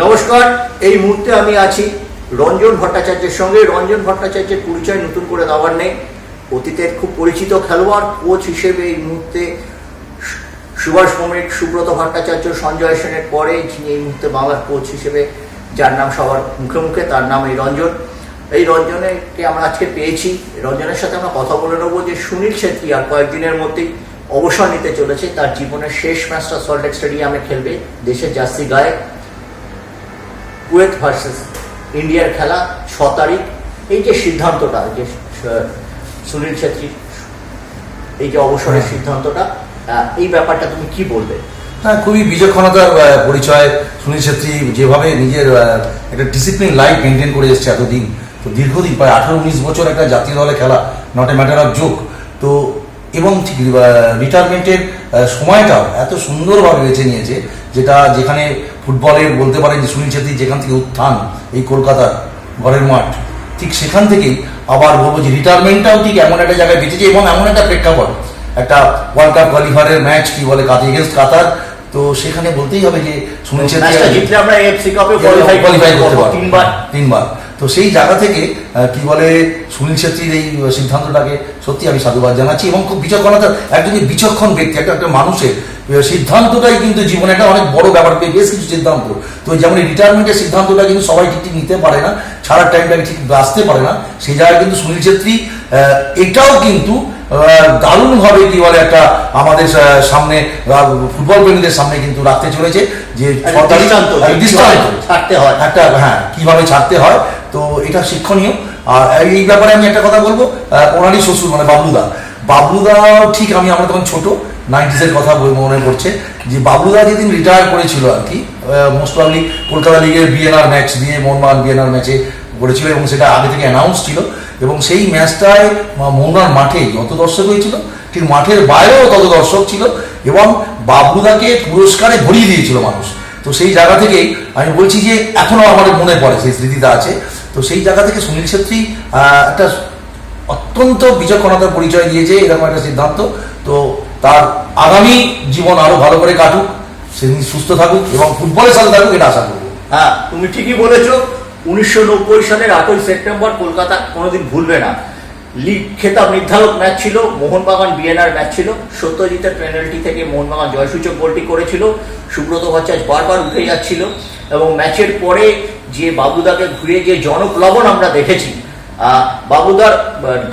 নমস্কার, এই মুহূর্তে আমি আছি রঞ্জন ভট্টাচার্যের সঙ্গে। রঞ্জন ভট্টাচার্যের পরিচয় নতুন করে দেওয়ার নেই। অতীতের খুব পরিচিত খেলোয়াড় কোচ হিসেবে এই মুহূর্তে সুভাষ ভৌমিক, সুব্রত ভট্টাচার্য, সঞ্জয় সেনের পরে যিনি এই মুহূর্তে বাংলার কোচ হিসেবে, যার নাম সবার মুখে মুখে, তার নাম এই রঞ্জন। এই রঞ্জনেরকে আমরা আজকে পেয়েছি। রঞ্জনের সাথে আমরা কথা বলে নেব যে সুনীল ছেত্রী আর কয়েকদিনের মধ্যেই অবসর নিতে চলেছে। তার জীবনের শেষ ম্যাচটা সল্টলেক স্টেডিয়ামে খেলবে দেশের জার্সি গায়ে। কুয়েত ভার্সেস ইন্ডিয়ার খেলা ছ তারিখ। এই যে সিদ্ধান্তটা যে সুনীল ছেত্রীর এই যে অবসরের সিদ্ধান্তটা এই ব্যাপারটা তুমি কি বলবে? হ্যাঁ খুবই বিচক্ষণতার পরিচয়। সুনীল ছেত্রী যেভাবে নিজের একটা ডিসিপ্লিন লাইফ মেনটেন করে এসছে এতদিন। তো দীর্ঘদিন প্রায় আঠারো উনিশ বছর একটা জাতীয় দলে খেলা নট এ ম্যাটার অফ যোগ তো এবং রিটায়ারমেন্টের সময়টাও এত সুন্দরভাবে বেছে নিয়েছে যেটা যেখানে ফুটবলের বলতে পারেন যে সুনীল ছেত্রী যেখান থেকে উত্থান এই কলকাতার ঘরের মাঠ ঠিক সেখান থেকেই আবার বলব যে রিটায়ারমেন্টটাও ঠিক এমন একটা জায়গায় বেঁচেছে এবং এমন একটা প্রেক্ষাপট একটা ওয়ার্ল্ড কাপ কোয়ালিফায়ারের ম্যাচ কি বলে কাতার এগেন্স্ট কাতার তো সেখানে বলতেই হবে যে সুনীল ছেত্রী আমরা এফসি কাপে কোয়ালিফাই করতে পারব। তিনবার। তিনবার। তো সেই জায়গা থেকে কি বলে সুনীল ছেত্রীর এই সিদ্ধান্তটাকে সত্যি আমি সাধুবাদ জানাচ্ছি এবং খুব বিচক্ষণতার একজন বিচক্ষণ ব্যক্তি একটা একটা মানুষের সিদ্ধান্তটাই কিন্তু জীবনে একটা অনেক বড় ব্যাপার বেশ কিছু সিদ্ধান্ত তো যেমন রিটায়ারমেন্টের সিদ্ধান্তটা কিন্তু সবাই ঠিক ঠিক নিতে পারে না ছাড়ার টাইমটাকে ঠিক আসতে পারে না সেই জায়গায় কিন্তু সুনীল ছেত্রী আহ, এটাও কিন্তু দারুণভাবে কি বলে একটা আমাদের সামনে ফুটবল প্রেমীদের সামনে কিন্তু রাখতে চলেছে যে সরকারি দৃষ্টান্ত, ছাড়তে হয়। একটা হ্যাঁ কীভাবে ছাড়তে হয় এটা শিক্ষণীয়। আর এই ব্যাপারে আমি একটা কথা বলব ওনারই শ্বশুর মানে বাবলুদা। বাবলুদা ঠিক আমি, আমরা তখন ছোট, নাইনটিসের কথা মনে পড়ছে যে বাবলুদা যেদিন রিটায়ার করেছিল আর কি মোস্ট প্রবলি কলকাতা লিগের বিএনআর ম্যাচ দিয়ে মোহনবাগান বিএনআর ম্যাচে করেছিল এবং সেটা আগে থেকে অ্যানাউন্স ছিল। এবং সেই ম্যাচটায় মোহনবাগান মাঠে যত দর্শক হয়েছিল, ঠিক মাঠের বাইরেও তত দর্শক ছিল এবং বাবলুদাকে পুরস্কারে ভরিয়ে দিয়েছিল মানুষ। তো সেই জায়গা থেকেই আমি বলছি যে এখনও আমাদের মনে পড়ে, সেই স্মৃতিটা আছে। তো সেই জায়গা থেকে সুনীল ছেত্রী একটা অত্যন্ত বিচক্ষণতার পরিচয় দিয়েছে, এরকম একটা সিদ্ধান্ত। তো তার আগামী জীবন আরও ভালো করে কাটুক সে সুস্থ থাকুক এবং ফুটবলের সাথে থাকুক, এটা আশা করব। হ্যাঁ তুমি ঠিকই বলেছ, উনিশশো নব্বই সালের আটই সেপ্টেম্বর কলকাতা কোনোদিন ভুলবে না। লিগ খেতাব নির্ধারক ম্যাচ ছিল, মোহনবাগান বিএনআর ম্যাচ ছিল। সত্যজিতের পেনাল্টি থেকে মোহনবাগান জয়সূচক গোলটি করেছিল। সুব্রত ভট্টাচার্য বারবার উঠে যাচ্ছিল এবং ম্যাচের পরে যে বাবুদাকে ঘুরে যে জনপ্লবন আমরা দেখেছি বাবুদার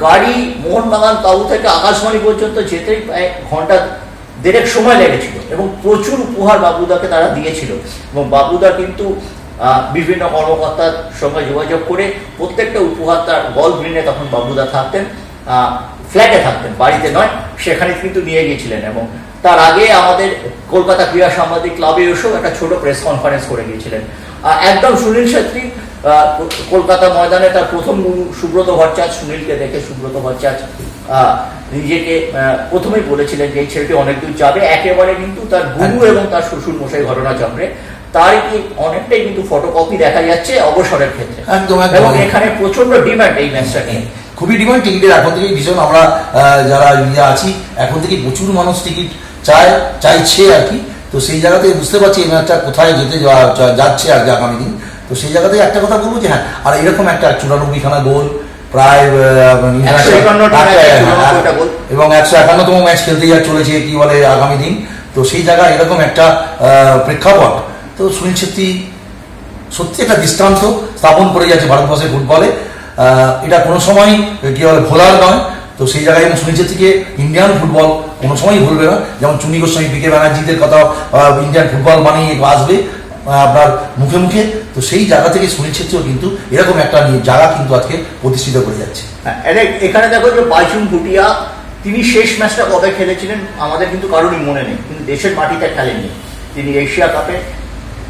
গাড়ি মোহনবাগান তাবু থেকে আকাশবাণী পর্যন্ত যেতে প্রায় ঘণ্টা দেড়েক সময় লেগেছিল এবং প্রচুর উপহার বাবুদাকে তারা দিয়েছিল এবং বাবুদা কিন্তু বিভিন্ন কর্মকর্তার সঙ্গে যোগাযোগ করে প্রত্যেকটা উপহার তার গ্রিনে তখন বাবুদা থাকতেন ফ্ল্যাটে থাকতেন, বাড়িতে নয়, সেখানে কিন্তু নিয়ে গিয়েছিলেন এবং তার আগে আমাদের কলকাতা ক্রীড়া সাংবাদিক ক্লাবে এসেও একটা ছোট প্রেস কনফারেন্স করে গিয়েছিলেন। একদম সুনীল ছেত্রী কলকাতা ময়দানে তার প্রথম সুব্রত ভট্টাচার্য সুনীলকে দেখে সুব্রত ভট্টাচার্য নিজেকে প্রথমেই বলেছিলেন যে এই ছেলেটি অনেক দূর যাবে। একেবারে কিন্তু তার গুরু এবং তার শ্বশুর মশাই ঘটনাচক্রে তার কি অনেকটাই কিন্তু ফটোকপি দেখা যাচ্ছে অবসরের ক্ষেত্রে। এবং এখানে প্রচণ্ড ডিমান্ড এই ম্যাচটা নিয়ে। খুবই ডিমান্ড টিকিটের এখন থেকেই ভীষণ আমরা যারা ইয়ে আছি এখন থেকে প্রচুর মানুষ টিকিট চায় চাইছে আর কি। তো সেই জায়গাতে বুঝতে পারছি ম্যাচটা কোথায় যেতে যাচ্ছে আর কি আগামী দিন। তো সেই জায়গাতে একটা কথা বলব যে হ্যাঁ আর এরকম একটা চুরানব্বই খানা গোল প্রায় আহ, international- 151 টা একটা- ম্যাচে হ্যাঁ, 94 টা গোল। এবং একশো একান্নতম ম্যাচ খেলতে যা চলেছে কি বলে আগামী দিন। তো সেই জায়গায় এরকম একটা আহ, প্রেক্ষাপট। তো সুনীল ছেত্রী সত্যি একটা দৃষ্টান্ত স্থাপন করে যাচ্ছে ভারতবর্ষের ফুটবলে। আহ, এটা কোনো সময় কি বলে ভোলার নয়। তো সেই জায়গায় এবং সুনীল ছেত্রীকে ইন্ডিয়ান ফুটবল কোনো সময়ই ভুলবে না। যেমন চুনি গোস্বামী বিকে ব্যানার্জিদের কথা ইন্ডিয়ান ফুটবল মানেই আসবে আপনার মুখে মুখে। তো সেই জায়গা থেকে সুনীল ছেত্রীও কিন্তু এরকম একটা জায়গা কিন্তু আজকে প্রতিষ্ঠিত করে যাচ্ছে। হ্যাঁ, এখানে দেখো যে বাইচুং ভুটিয়া তিনি শেষ ম্যাচটা কবে খেলেছিলেন আমাদের কিন্তু কারোরই মনে নেই। কিন্তু দেশের মাটিতে খেলেননি তিনি এশিয়া কাপে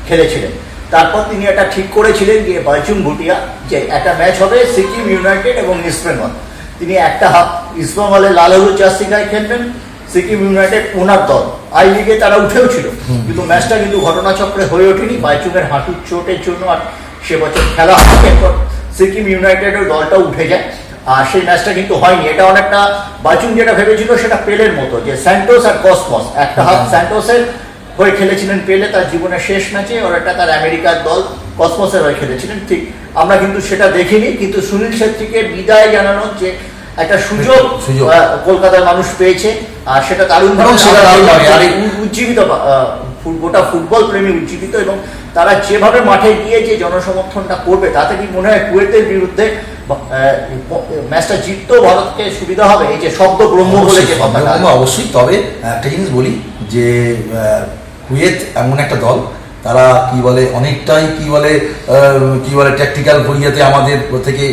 খেলেছিলেন। তারপর তিনি এটা ঠিক করেছিলেন যে বাইচুং ভুটিয়া যে একটা ম্যাচ হবে সিকিম ইউনাইটেড এবং ইস্ট বেঙ্গল। তিনি একটা হাফ ইস্ট বেঙ্গলের লাল হলুদ জার্সি গায়ে খেলবেন সিকিম ইউনাইটেড ওনার দল। আই লিগে তারা উঠেও ছিল। কিন্তু ম্যাচটা কিন্তু ঘটনাচক্রে হয়ে ওঠেনি। হাঁটুর চোটের জন্য আর সে বছর খেলা হয় এরপর সিকিম ইউনাইটেডের দলটা উঠে যায়। আর সেই ম্যাচটা কিন্তু হয়নি। এটা অনেকটা যেটা ভেবেছিল সেটা পেলের মতো যে স্যান্টোস আর কসমস একটা হাফ স্যান্টোসের হয়ে খেলেছিলেন পেলে তার জীবনের শেষ ম্যাচে ওর একটা তার আমেরিকার দল কসমসের হয়ে খেলেছিলেন। ঠিক আমরা কিন্তু সেটা দেখিনি কিন্তু সুনীল ছেত্রীকে বিদায় জানানোর যে একটা সুযোগ কলকাতার মানুষ পেয়েছে আর সেটা দারুণ উজ্জীবিত গোটা ফুটবল প্রেমী উজ্জীবিত এবং তারা যেভাবে মাঠে গিয়ে যে জনসমর্থনটা করবে তাতে কি মনে হয় কুয়েতের বিরুদ্ধে ম্যাচটা জিততেও ভারতকে সুবিধা হবে? এই যে শব্দ ব্রহ্ম বলে যে অবশ্যই। তবে একটা জিনিস বলি যে কুয়েত এমন একটা দল তারা কি বলে অনেকটাই কি বলে কি বলে ট্যাকটিক্যাল ভরিয়াতে আমাদের থেকে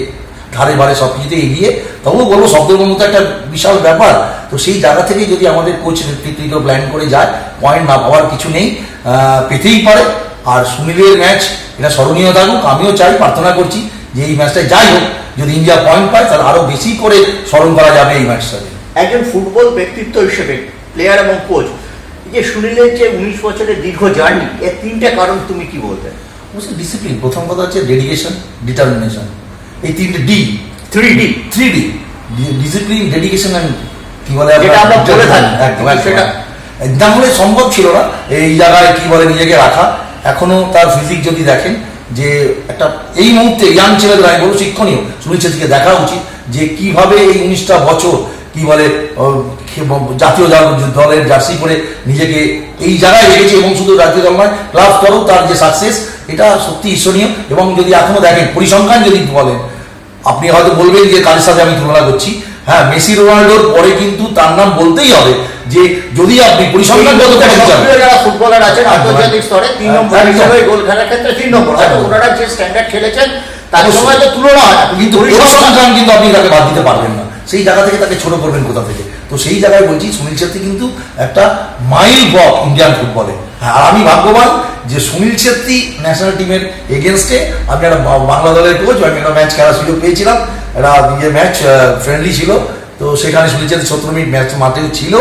ধারে বারে সব কিছুতে এগিয়ে তবুও বলব শব্দবন্ধ তো একটা বিশাল ব্যাপার। তো সেই জায়গা থেকে যদি আমাদের কোচ নেতৃত্ব প্ল্যান করে যায় পয়েন্ট না পাওয়ার কিছু নেই পেতেই পারে। আর সুনীলের ম্যাচ এটা স্মরণীয় থাকুক আমিও চাই প্রার্থনা করছি যে এই ম্যাচটা যাই হোক যদি ইন্ডিয়া পয়েন্ট পায় তাহলে আরও বেশি করে স্মরণ করা যাবে এই ম্যাচটাকে একজন ফুটবল ব্যক্তিত্ব হিসেবে প্লেয়ার এবং কোচ যে সুনীলের যে উনিশ বছরের দীর্ঘ জার্নি এর তিনটে কারণ তুমি কি বলতে? ডিসিপ্লিন প্রথম কথা হচ্ছে ডেডিকেশন ডিটারমিনেশন এই তিনটে D three D three D discipline dedication and কি বলে যেটা আমরা বলে থাকি। একদম সেটা- না হলে সম্ভব ছিল না। এই জায়গায় কি বলে নিজেকে রাখা। এখনও তার ফিজিক যদি দেখেন যে একটা এই মুহূর্তে ইয়াং ছেলেদের আমি বলব শিক্ষণীয় সুনীল ছেত্রীকে দেখা উচিত যে কীভাবে এই উনিশটা বছর কি বলে জাতীয় দল- দলের জার্সি করে নিজেকে এই জায়গায় রেখেছে এবং শুধু জাতীয় দল নয় ক্লাব স্তরেও তার যে সাকসেস এটা সত্যি ঈশ্বরীয় এবং যদি এখনও দেখেন পরিসংখ্যান যদি বলেন আপনি হয়তো বলবেন যে কাদের সাথে আমি তুলনা করছি। হ্যাঁ মেসি রোনাল্ডোর পরে কিন্তু তার নাম বলতেই হবে যে যদি আপনি পরিসংখ্যানগত যারা ফুটবলার আছেন আন্তর্জাতিক স্তরে তিন নম্বর হিসেবে গোল খেলার ক্ষেত্রে তিন নম্বর। ওনারা যে স্ট্যান্ডার্ড খেলেছেন তার সময় তো তুলনা হয় কিন্তু পরিসংখ্যান কিন্তু আপনি তাকে বাদ দিতে পারবেন না। সেই জায়গা থেকে তাকে ছোট করবেন কোথা থেকে? তো সেই জায়গায় বলছি সুনীল ছেত্রী কিন্তু একটা মাইল বক ইন্ডিয়ান ফুটবলে আর আমি ভাগ্যবান যে সুনীল ছেত্রী ন্যাশনাল টিমের এগেনস্টে আমি একটা বাংলা দলের কোচ আমি একটা ম্যাচ খেলার সুযোগ পেয়েছিলাম। একটা ইয়ে ম্যাচ ফ্রেন্ডলি ছিল। তো সেখানে সুনীল ছেত্রী সত্তর মিনিট ম্যাচ মাঠেও ছিল।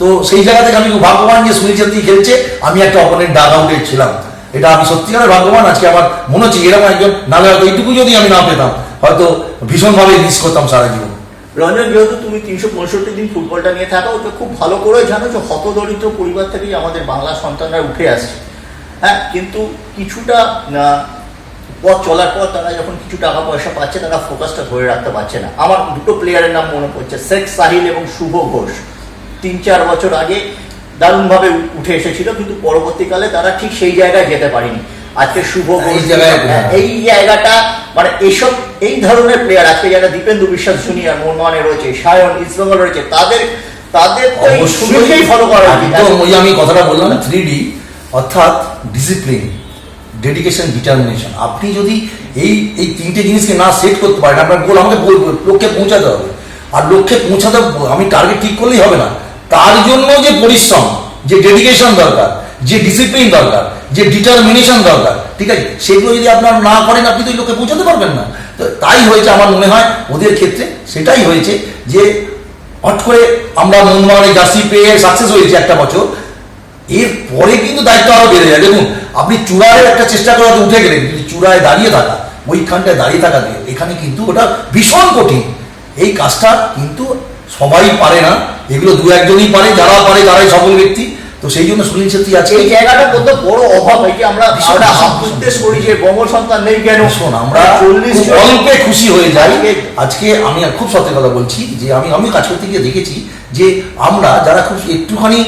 তো সেই জায়গা থেকে আমি ভাগ্যবান যে সুনীল ছেত্রী খেলছে। আমি একটা অপোনেন্ট ডাগ আউটে ছিলাম। এটা আমি সত্যিকারের ভাগ্যবান। আজকে আমার মনে হচ্ছে এরকম একজন, নাহলে হয়তো এইটুকু যদি আমি না পেতাম, হয়তো ভীষণভাবে মিস করতাম সারা জীবন। রঞ্জন যেহেতু তুমি তিনশো পঁয়ষট্টি দিন ফুটবলটা নিয়ে থাকো ওকে খুব ভালো করে জানো যে হতদরিদ্র পরিবার থেকেই আমাদের বাংলা সন্তানরা উঠে আসছে। হ্যাঁ কিন্তু কিছুটা পথ চলার পর তারা যখন কিছু টাকা পয়সা পাচ্ছে তারা ফোকাসটা ধরে রাখতে পারছে না। আমার দুটো প্লেয়ারের নাম মনে পড়ছে শেখ সাহিল এবং শুভ ঘোষ। তিন চার বছর আগে দারুণভাবে উঠে এসেছিল কিন্তু পরবর্তীকালে তারা ঠিক সেই জায়গায় যেতে পারেনি। আজকে শুভ ঘোষ হ্যাঁ, এই জায়গাটা মানে এইসব এই ধরনের প্লেয়ার আজকে যারা দীপেন্দু বিশ্বাস জুনিয়র মোহনবাগানে রয়েছে সায়ন ইস্টবেঙ্গল রয়েছে তাদের তাদের সুযোগেই ফলো করা একদম ওই আমি কথাটা বললাম থ্রি ডি অর্থাৎ ডিসিপ্লিন ডেডিকেশন ডিটারমিনেশন আপনি যদি এই এই তিনটে জিনিসকে না সেট করতে পারেন আপনার গোল আমাকে লক্ষ্যে পৌঁছাতে হবে। আর লক্ষ্যে পৌঁছাতে আমি টার্গেট ঠিক করলেই হবে না। তার জন্য যে পরিশ্রম যে ডেডিকেশন দরকার যে ডিসিপ্লিন দরকার যে ডিটারমিনেশন দরকার ঠিক আছে? সেগুলো যদি আপনার না করেন আপনি তো ওই লক্ষ্যে পৌঁছাতে পারবেন না। তো তাই হয়েছে আমার মনে হয়, ওদের ক্ষেত্রে সেটাই হয়েছে যে হট করে আমরা মোহনবাগানের জার্সি পেয়ে সাকসেস হয়েছে একটা বছর। এর পরে কিন্তু দায়িত্ব আরও বেড়ে যায়। দেখুন, আপনি চূড়ায় একটা চেষ্টা করে উঠে গেলেন চূড়ায় দাঁড়িয়ে থাকা, ওইখানটায় দাঁড়িয়ে থাকা দিয়ে, এখানে কিন্তু ওটা ভীষণ কঠিন। এই কাজটা কিন্তু সবাই পারে না, এগুলো দু একজনই পারে, যারা পারে তারাই সফল ব্যক্তি। তো সেই জন্য সুনীল ছেত্রী আছে এই জায়গাটার মধ্যে বড় অভাব হয় যে আমরা আমরা আত্মনির্দেশ করি যে বঙ্গ সন্তান নেই কেন? শোন আমরা চল্লিশ অল্পে খুশি হয়ে যাই। আজকে- আমি খুব সত্যি কথা বলছি যে আমি আমি কাজ করতে গিয়ে দেখেছি যে আমরা যারা খুব একটুখানি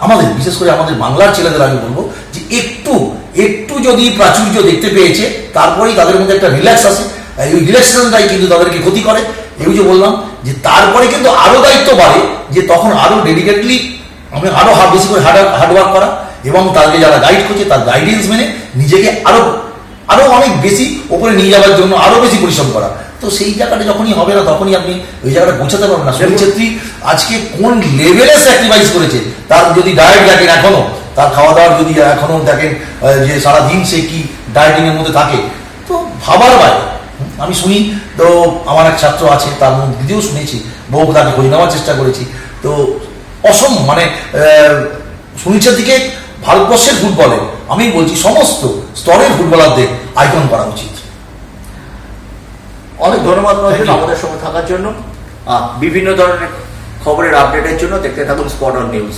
আমাদের বিশেষ করে আমাদের বাংলার ছেলেদের আমি বলব যে একটু একটু যদি প্রাচুর্য দেখতে পেয়েছে তারপরেই তাদের মধ্যে একটা রিল্যাক্স আসে। এই রিল্যাক্সেশনটাই কিন্তু তাদেরকে ক্ষতি করে। এই যে বললাম যে তারপরে কিন্তু আরও দায়িত্ব বাড়ে যে তখন আরও ডেডিকেটলি আমি আরও হার্ড বেশি করে হার্ড হার্ডওয়ার্ক করা এবং তাদেরকে যারা গাইড করছে তার গাইডেন্স মেনে নিজেকে আরও আরও অনেক বেশি ওপরে নিয়ে যাওয়ার জন্য আরও বেশি পরিশ্রম করা। তো সেই জায়গাটা যখনই হবে না তখনই আপনি ওই জায়গাটা পৌঁছাতে পারবেন না। সুনীল ছেত্রী আজকে কোন লেভেলে স্যাক্রিফাইস করেছে তার যদি ডায়েট দেখেন এখনও তার খাওয়া দাওয়ার যদি এখনও দেখেন যে সারা দিন সে কি ডায়েটিং এর মধ্যে থাকে তো ভাবার বাইরে। আমি শুনি তো আমার এক ছাত্র আছে তার মধ্যে দিয়েও শুনেছি বহু তাকে খোঁজ নেওয়ার চেষ্টা করেছি। তো অসম মানে আহ, দিকে ভারতবর্ষের ফুটবলে। আমি বলছি সমস্ত স্তরের ফুটবলারদের আয়োজন করা উচিত। অনেক ধন্যবাদ. আমাদের সঙ্গে থাকার জন্য। আহ, বিভিন্ন ধরনের খবরের আপডেটের জন্য দেখতে থাকুন স্পট অন নিউজ